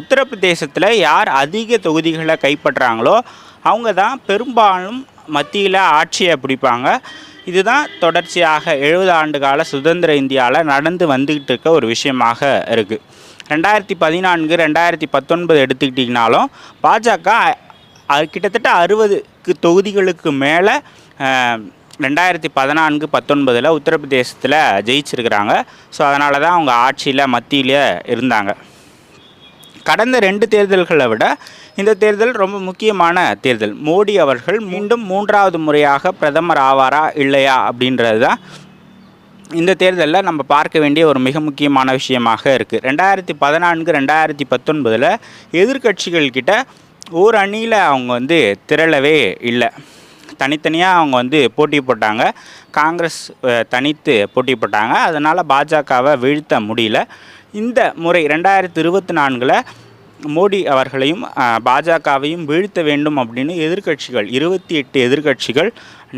உத்தரப்பிரதேசத்தில் யார் அதிக தொகுதிகளை கைப்பற்றுறாங்களோ அவங்க தான் பெரும்பாலும் மத்தியில் ஆட்சியை பிடிப்பாங்க. இதுதான் தொடர்ச்சியாக எழுபது ஆண்டு கால சுதந்திர இந்தியாவில் நடந்து வந்துக்கிட்டு இருக்க ஒரு விஷயமாக இருக்குது ரெண்டாயிரத்தி பதினான்கு ரெண்டாயிரத்தி பத்தொன்பது எடுத்துக்கிட்டிங்கனாலும் பாஜக அது கிட்டத்தட்ட அறுபதுக்கு தொகுதிகளுக்கு மேலே ரெண்டாயிரத்தி பதினான்கு பத்தொன்பதில் உத்தரப்பிரதேசத்தில் ஜெயிச்சிருக்கிறாங்க. ஸோ அதனால தான் அவங்க ஆட்சியில் மத்தியில் இருந்தாங்க. கடந்த ரெண்டு தேர்தல்களை விட இந்த தேர்தல் ரொம்ப முக்கியமான தேர்தல். மோடி அவர்கள் மீண்டும் மூன்றாவது முறையாக பிரதமர் ஆவாரா இல்லையா அப்படின்றது தான் இந்த தேர்தலில் நம்ம பார்க்க வேண்டிய ஒரு மிக முக்கியமான விஷயமாக இருக்குது ரெண்டாயிரத்தி பதினான்கு ரெண்டாயிரத்தி பத்தொன்பதில் எதிர்க்கட்சிகள் கிட்ட ஒரு அணியில் அவங்க வந்து திரளவே இல்லை. தனித்தனியாக அவங்க வந்து போட்டி போட்டாங்க. காங்கிரஸ் தனித்து போட்டி போட்டாங்க. அதனால் பாஜகவை வீழ்த்த முடியல. இந்த முறை ரெண்டாயிரத்தி இருபத்தி நான்கில் மோடி அவர்களையும் பாஜகவையும் வீழ்த்த வேண்டும் அப்படின்னு எதிர்க்கட்சிகள் இருபத்தி எட்டு எதிர்க்கட்சிகள்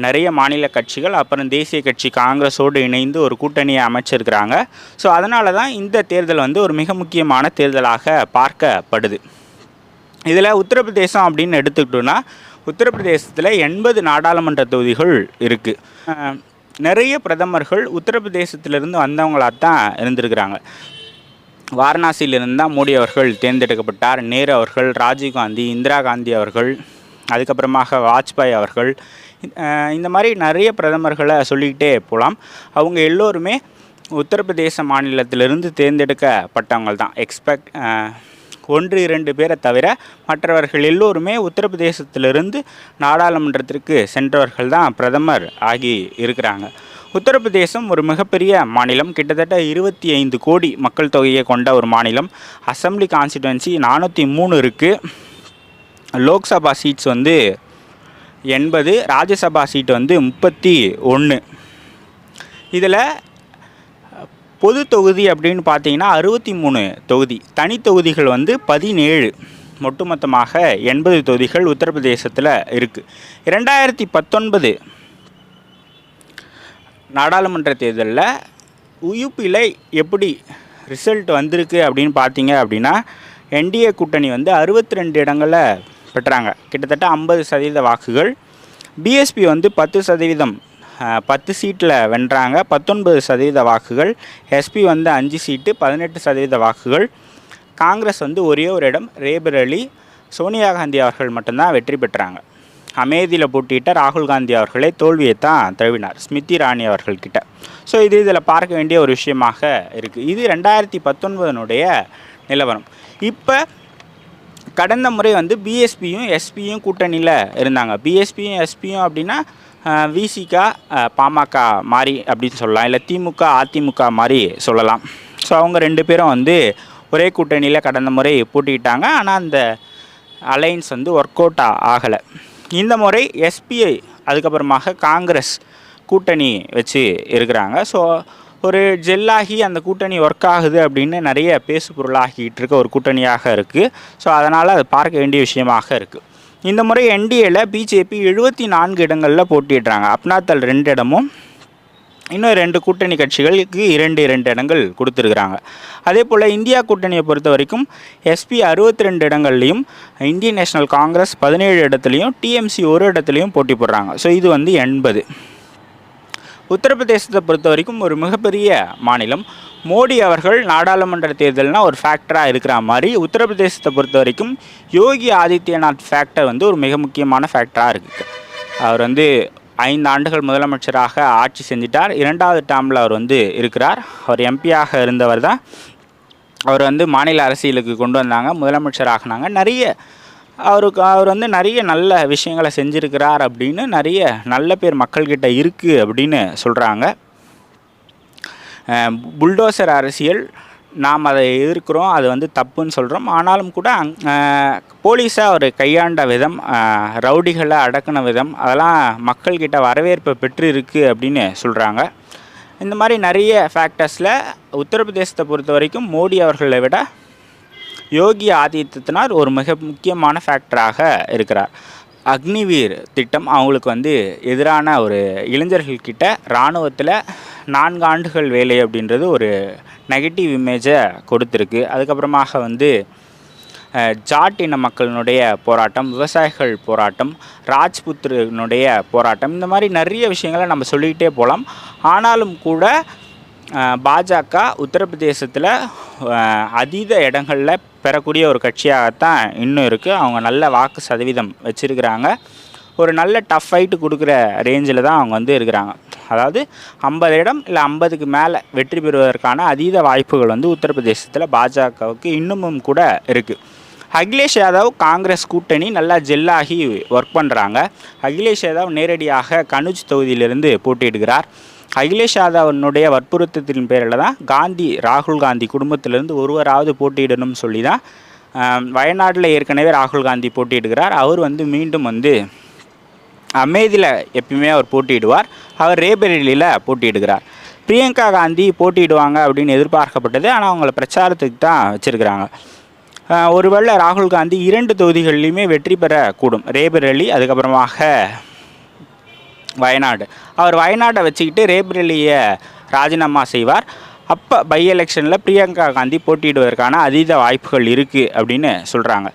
நிறைய மாநில கட்சிகள் அப்புறம் தேசிய கட்சி காங்கிரஸோடு இணைந்து ஒரு கூட்டணியை அமைச்சிருக்கிறாங்க. ஸோ அதனால தான் இந்த தேர்தல் வந்து ஒரு மிக முக்கியமான தேர்தலாக பார்க்கப்படுது. இதில் உத்தரப்பிரதேசம் அப்படின்னு எடுத்துக்கிட்டோன்னா உத்தரப்பிரதேசத்தில் எண்பது நாடாளுமன்ற தொகுதிகள் இருக்குது நிறைய பிரதமர்கள் உத்தரப்பிரதேசத்திலிருந்து வந்தவங்களாக தான் இருந்திருக்கிறாங்க. வாரணாசியிலிருந்து தான் மோடி அவர்கள் தேர்ந்தெடுக்கப்பட்டார். நேரு அவர்கள் ராஜீவ்காந்தி இந்திரா காந்தி அவர்கள் அதுக்கப்புறமாக வாஜ்பாய் அவர்கள் இந்த மாதிரி நிறைய பிரதமர்களை சொல்லிக்கிட்டே போகலாம் அவங்க எல்லோருமே உத்தரப்பிரதேச மாநிலத்திலிருந்து தேர்ந்தெடுக்கப்பட்டவங்க தான் எக்ஸ்பெக்ட் ஒன்று இரண்டு பேரை தவிர மற்றவர்கள் எல்லோருமே உத்தரப்பிரதேசத்திலிருந்து நாடாளுமன்றத்திற்கு சென்றவர்கள் தான் பிரதமர் ஆகி இருக்கிறாங்க. உத்தரப்பிரதேசம் ஒரு மிகப்பெரிய மாநிலம். கிட்டத்தட்ட இருபத்தி ஐந்து கோடி மக்கள் தொகையை கொண்ட ஒரு மாநிலம். அசெம்பிளி கான்ஸ்டிடுவன்சி நானூற்றி மூணு இருக்குது லோக்சபா சீட்ஸ் வந்து எண்பது ராஜ்யசபா சீட் வந்து முப்பத்தி ஒன்று இதில் பொது தொகுதி அப்படின்னு பார்த்தீங்கன்னா அறுபத்தி மூணு தொகுதி. தனி தொகுதிகள் வந்து பதினேழு. ஒட்டுமொத்தமாக எண்பது தொகுதிகள் உத்தரப்பிரதேசத்தில் இருக்குது இரண்டாயிரத்தி பத்தொன்பது நாடாளுமன்ற தேர்தலில் யூபியில் எப்படி ரிசல்ட் வந்திருக்கு அப்படின்னு பார்த்தீங்க அப்படின்னா என்டிஏ கூட்டணி வந்து அறுபத்தி ரெண்டு இடங்களில் பெற்றாங்க. கிட்டத்தட்ட ஐம்பது சதவீத வாக்குகள். பிஎஸ்பி வந்து பத்து சதவீதம் பத்து சீட்டில் வென்றாங்க. பத்தொன்பது சதவீத வாக்குகள். எஸ்பி வந்து அஞ்சு சீட்டு பதினெட்டு சதவீத வாக்குகள். காங்கிரஸ் வந்து ஒரே ஒரு இடம் ரேபரலி. சோனியா காந்தி அவர்கள் மட்டும்தான் வெற்றி பெற்றாங்க. அமேதியில் போட்டியிட்ட ராகுல் காந்தி அவர்களே தோல்வியை தான் தழுவினார். ஸ்மிருதி இராணி அவர்கள்கிட்ட. ஸோ இது இதில் பார்க்க வேண்டிய ஒரு விஷயமாக இருக்குது இது ரெண்டாயிரத்தி பத்தொன்பதனுடைய நிலவரம். இப்போ கடந்த முறை வந்து பிஎஸ்பியும் எஸ்பியும் கூட்டணியில் இருந்தாங்க. பிஎஸ்பியும் எஸ்பியும் அப்படின்னா விசிகா பாமக மாதிரி அப்படின்னு சொல்லலாம். இல்லை திமுக அதிமுக மாதிரி சொல்லலாம். ஸோ அவங்க ரெண்டு பேரும் வந்து ஒரே கூட்டணியில் கடந்த முறை போட்டிக்கிட்டாங்க ஆனால் அந்த அலைன்ஸ் வந்து ஒர்க் அவுட் ஆகலை. இந்த முறை எஸ்பிஐ அதுக்கப்புறமாக காங்கிரஸ் கூட்டணி வச்சு இருக்கிறாங்க. ஸோ ஒரு ஜெல்லாகி அந்த கூட்டணி ஒர்க் ஆகுது அப்படின்னு நிறைய பேசு பொருளாகிட்டு இருக்க ஒரு கூட்டணியாக இருக்குது ஸோ அதனால் அது பார்க்க வேண்டிய விஷயமாக இருக்குது இந்த முறை என்டிஏல பிஜேபி எழுபத்தி நான்கு இடங்களில் போட்டிடுறாங்க அப்னாத்தல் ரெண்டு இடமும் இன்னும் ரெண்டு கூட்டணி கட்சிகளுக்கு இரண்டு இரண்டு இடங்கள் கொடுத்துருக்குறாங்க. அதே போல் இந்தியா கூட்டணியை பொறுத்த வரைக்கும் எஸ்பி அறுபத்தி ரெண்டு இடங்கள்லையும் இந்தியன் நேஷனல் காங்கிரஸ் பதினேழு இடத்துலையும் டிஎம்சி ஒரு இடத்துலையும் போட்டி போடுறாங்க. ஸோ இது வந்து எண்பது. உத்தரப்பிரதேசத்தை பொறுத்த வரைக்கும் ஒரு மிகப்பெரிய மாநிலம். மோடி அவர்கள் நாடாளுமன்ற தேர்தல்னால் ஒரு ஃபேக்டராக இருக்கிற மாதிரி உத்தரப்பிரதேசத்தை பொறுத்த வரைக்கும் யோகி ஆதித்யநாத் ஃபேக்டர் வந்து ஒரு மிக முக்கியமான ஃபேக்டராக இருக்குது அவர் வந்து ஐந்து ஆண்டுகள் முதலமைச்சராக ஆட்சி செஞ்சிட்டார். இரண்டாவது டேர்மில் அவர் வந்து இருக்கிறார். அவர் எம்பியாக இருந்தவர் தான். அவர் வந்து மாநில அரசியலுக்கு கொண்டு வந்தாங்க முதலமைச்சராகினாங்க. நிறைய அவருக்கு அவர் வந்து நிறைய நல்ல விஷயங்களை செஞ்சுருக்கிறார் அப்படின்னு நிறைய நல்ல பேர் மக்கள்கிட்ட இருக்குது அப்படின்னு சொல்கிறாங்க புல்டோசர் அரசியல் நாம் அதை எதிர்க்கிறோம் அது வந்து தப்புன்னு சொல்கிறோம் ஆனாலும் கூட அங் போலீஸை அவர் கையாண்ட விதம் ரவுடிகளை அடக்கின விதம் அதெல்லாம் மக்கள்கிட்ட வரவேற்பை பெற்று இருக்குது அப்படின்னு சொல்கிறாங்க இந்த மாதிரி நிறைய ஃபேக்டர்ஸில் உத்தரப்பிரதேசத்தை பொறுத்த வரைக்கும் மோடி அவர்களை விட யோகி ஆதித்யநாத் ஒரு மிக முக்கியமான ஃபேக்டராக இருக்கிறார். அக்னிவீர் திட்டம் அவங்களுக்கு வந்து எதிரான ஒரு இளைஞர்கள்கிட்ட இராணுவத்தில் நான்கு ஆண்டுகள் வேலை அப்படின்றது ஒரு நெகட்டிவ் இமேஜை கொடுத்துருக்கு. அதுக்கப்புறமாக வந்து ஜாட் இன மக்களினுடைய போராட்டம் விவசாயிகள் போராட்டம் ராஜ்புத்திரனுடைய போராட்டம் இந்த மாதிரி நிறைய விஷயங்களை நம்ம சொல்லிக்கிட்டே போகலாம் ஆனாலும் கூட பாஜக உத்தரப்பிரதேசத்தில் அதீத இடங்களில் பெறக்கூடிய ஒரு கட்சியாகத்தான் இன்னும் இருக்குது அவங்க நல்ல வாக்கு சதவீதம் வச்சுருக்கிறாங்க. ஒரு நல்ல டஃப் ஃபைட்டு கொடுக்குற ரேஞ்சில் தான் அவங்க வந்து இருக்கிறாங்க. அதாவது ஐம்பது இடம் இல்லை ஐம்பதுக்கு மேலே வெற்றி பெறுவதற்கான அதீத வாய்ப்புகள் வந்து உத்தரப்பிரதேசத்தில் பாஜகவுக்கு இன்னமும் கூட இருக்குது அகிலேஷ் யாதவ் காங்கிரஸ் கூட்டணி நல்லா ஜெல்லாகி ஒர்க் பண்ணுறாங்க அகிலேஷ் யாதவ் நேரடியாக கனுஜ் தொகுதியிலிருந்து போட்டியிடுகிறார். அகிலேஷ் யாதவனுடைய வற்புறுத்தத்தின் பேரில் தான் காந்தி ராகுல் காந்தி குடும்பத்திலிருந்து ஒருவராவது போட்டியிடணும்னு சொல்லி தான் வயநாட்டில் ஏற்கனவே ராகுல் காந்தி போட்டியிடுகிறார். அவர் வந்து மீண்டும் வந்து அமேதியில் எப்பயுமே அவர் போட்டியிடுவார். அவர் ரேபரேலியில் போட்டியிடுகிறார். பிரியங்கா காந்தி போட்டியிடுவாங்க அப்படின்னு எதிர்பார்க்கப்பட்டது. ஆனால் அவங்கள பிரச்சாரத்துக்கு தான் வச்சுருக்கிறாங்க. ஒருவேளை ராகுல் காந்தி இரண்டு தொகுதிகள்லையுமே வெற்றி பெறக்கூடும். ரேபரேலி அதுக்கப்புறமாக வயநாடு. அவர் வயநாட்டை வச்சுக்கிட்டு ரேபரேலியை ராஜினாமா செய்வார். அப்போ பை எலெக்ஷனில் பிரியங்கா காந்தி போட்டியிடுவதற்கான அதீத வாய்ப்புகள் இருக்குது அப்படின்னு சொல்கிறாங்க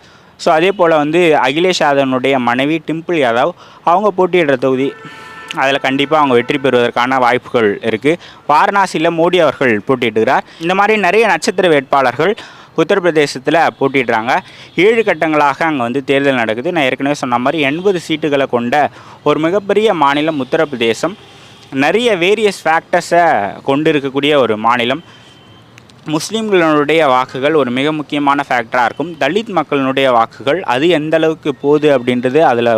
ஸோ அதே போல் வந்து அகிலேஷ் யாதவனுடைய மனைவி டிம்பிள் யாதவ் அவங்க போட்டியிடுற தொகுதி அதில் கண்டிப்பாக அவங்க வெற்றி பெறுவதற்கான வாய்ப்புகள் இருக்குது வாரணாசியில் மோடி அவர்கள் போட்டியிடுகிறார். இந்த மாதிரி நிறைய நட்சத்திர வேட்பாளர்கள் உத்தரப்பிரதேசத்தில் போட்டிடுறாங்க ஏழு கட்டங்களாக அங்கே வந்து தேர்தல் நடக்குது. நான் ஏற்கனவே சொன்ன மாதிரி எண்பது சீட்டுகளை கொண்ட ஒரு மிகப்பெரிய மாநிலம் உத்தரப்பிரதேசம். நிறைய வேரியஸ் ஃபேக்டர்ஸை கொண்டு இருக்கக்கூடிய ஒரு மாநிலம். முஸ்லீம்களுடைய வாக்குகள் ஒரு மிக முக்கியமான ஃபேக்டராக இருக்கும். தலித் மக்களினுடைய வாக்குகள் அது எந்த அளவுக்கு போகுது அப்படின்றது அதில்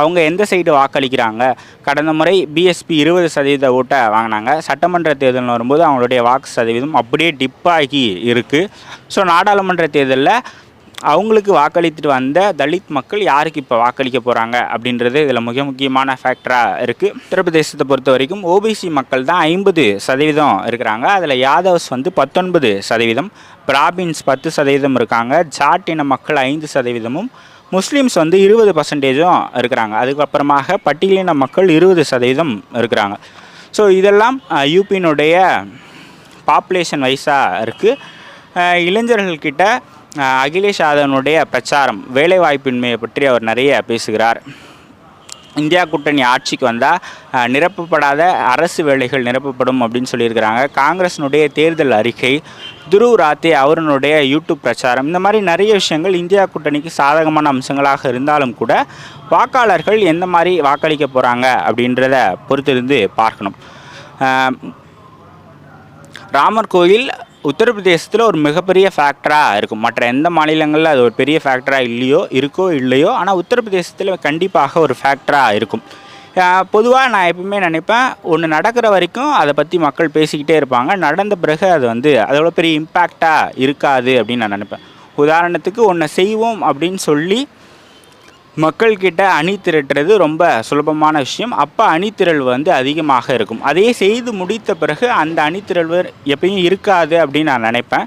அவங்க எந்த சைடு வாக்களிக்கிறாங்க? கடந்த முறை பிஎஸ்பி இருபது சதவீத ஓட்டை வாங்கினாங்க. சட்டமன்ற தேர்தல் வரும்போது அவங்களுடைய வாக்கு சதவீதம் அப்படியே டிப்பாகி இருக்குது ஸோ நாடாளுமன்ற தேர்தலில் அவங்களுக்கு வாக்களித்துட்டு வந்த தலித் மக்கள் யாருக்கு இப்போ வாக்களிக்க போகிறாங்க அப்படின்றது இதில் மிக முக்கியமான ஃபேக்டராக இருக்குது உத்தரப்பிரதேசத்தை பொறுத்த வரைக்கும் ஓபிசி மக்கள் தான் ஐம்பது சதவீதம் இருக்கிறாங்க. அதில் யாதவ்ஸ் வந்து பத்தொன்பது சதவீதம் பிராபின்ஸ் பத்து சதவீதம் இருக்காங்க. ஜாட் இன மக்கள் ஐந்து சதவீதமும் முஸ்லீம்ஸ் வந்து இருபது பர்சன்டேஜும் இருக்கிறாங்க. அதுக்கப்புறமாக பட்டியலின மக்கள் இருபது சதவீதம் இருக்கிறாங்க. ஸோ இதெல்லாம் யூபியினுடைய பாப்புலேஷன் வைஸாக இருக்குது இளைஞர்கள்கிட்ட அகிலேஷ் யாதவனுடைய பிரச்சாரம் வேலைவாய்ப்பின்மையை பற்றி அவர் நிறைய பேசுகிறார். இந்தியா கூட்டணி ஆட்சிக்கு வந்தால் நிரப்பப்படாத அரசு வேலைகள் நிரப்பப்படும் அப்படின்னு சொல்லியிருக்கிறாங்க. காங்கிரஸினுடைய தேர்தல் அறிக்கை துருவ் ராத்தே அவருடைய யூடியூப் பிரச்சாரம் இந்த மாதிரி நிறைய விஷயங்கள் இந்தியா கூட்டணிக்கு சாதகமான அம்சங்களாக இருந்தாலும் கூட வாக்காளர்கள் எந்த மாதிரி வாக்களிக்க போகிறாங்க அப்படின்றத பொறுத்திருந்து பார்க்கணும். ராமர் கோயில் உத்தரப்பிரதேசத்தில் ஒரு மிகப்பெரிய ஃபேக்டராக இருக்கும். மற்ற எந்த மாநிலங்களில் அது ஒரு பெரிய ஃபேக்டராக இல்லையோ இருக்கோ இல்லையோ ஆனால் உத்தரப்பிரதேசத்தில் கண்டிப்பாக ஒரு ஃபேக்டராக இருக்கும். பொதுவாக நான் எப்பவுமே நினைப்பேன் ஒன்று நடக்கிற வரைக்கும் அதை பற்றி மக்கள் பேசிக்கிட்டே இருப்பாங்க. நடந்த பிறகு அது வந்து அதோட பெரிய இம்பேக்டாக இருக்காது அப்படின்னு நான் நினைப்பேன். உதாரணத்துக்கு ஒன்று செய்வோம் அப்படின்னு சொல்லி மக்கள்கிட்ட அணி திரட்டுறது ரொம்ப சுலபமான விஷயம். அப்போ அணித்திரள் வந்து அதிகமாக இருக்கும். அதையே செய்து முடித்த பிறகு அந்த அணிதிரள்வு எப்பயும் இருக்காது அப்படின்னு நான் நினைப்பேன்.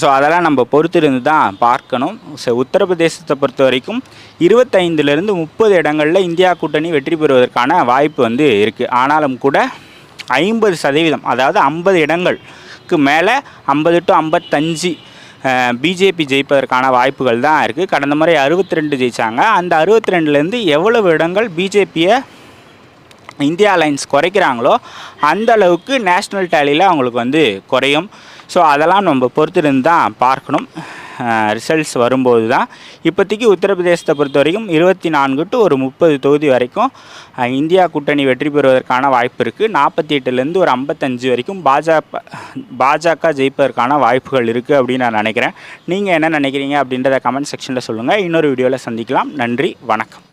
ஸோ அதெல்லாம் நம்ம பொறுத்திருந்து தான் பார்க்கணும். ஸோ உத்தரப்பிரதேசத்தை பொறுத்த வரைக்கும் இருபத்தைந்துலேருந்து முப்பது இடங்களில் இந்தியா கூட்டணி வெற்றி பெறுவதற்கான வாய்ப்பு வந்து இருக்குது ஆனாலும் கூட ஐம்பது சதவீதம் அதாவது ஐம்பது இடங்களுக்கு மேலே ஐம்பது டு ஐம்பத்தஞ்சு பிஜேபி ஜெயிப்பதற்கான வாய்ப்புகள் தான் இருக்குது கடந்த முறை அறுபத்தி ரெண்டு ஜெயித்தாங்க அந்த அறுபத்தி ரெண்டுலேருந்து எவ்வளவு இடங்கள் பிஜேபியை இந்தியா அலைன்ஸ் குறைக்கிறாங்களோ அந்த அளவுக்கு நேஷ்னல் டேலியில் அவங்களுக்கு வந்து குறையும். ஸோ அதெல்லாம் நம்ம பொறுத்திருந்து தான் பார்க்கணும். ரிசல்ட்ஸ் வரும்போது தான் இப்போதைக்கு உத்தரப்பிரதேசத்தை பொறுத்த வரைக்கும் இருபத்தி நான்கு டு ஒரு முப்பது தொகுதி வரைக்கும் இந்தியா கூட்டணி வெற்றி பெறுவதற்கான வாய்ப்பு இருக்குது நாற்பத்தி எட்டுலேருந்து ஒரு ஐம்பத்தஞ்சு வரைக்கும் பாஜக பாஜக ஜெயிப்பதற்கான வாய்ப்புகள் இருக்குது அப்படின்னு நான் நினைக்கிறேன். நீங்கள் என்ன நினைக்கிறீங்க அப்படின்றத கமெண்ட் செக்ஷனில் சொல்லுங்கள் இன்னொரு வீடியோவில் சந்திக்கலாம். நன்றி. வணக்கம்.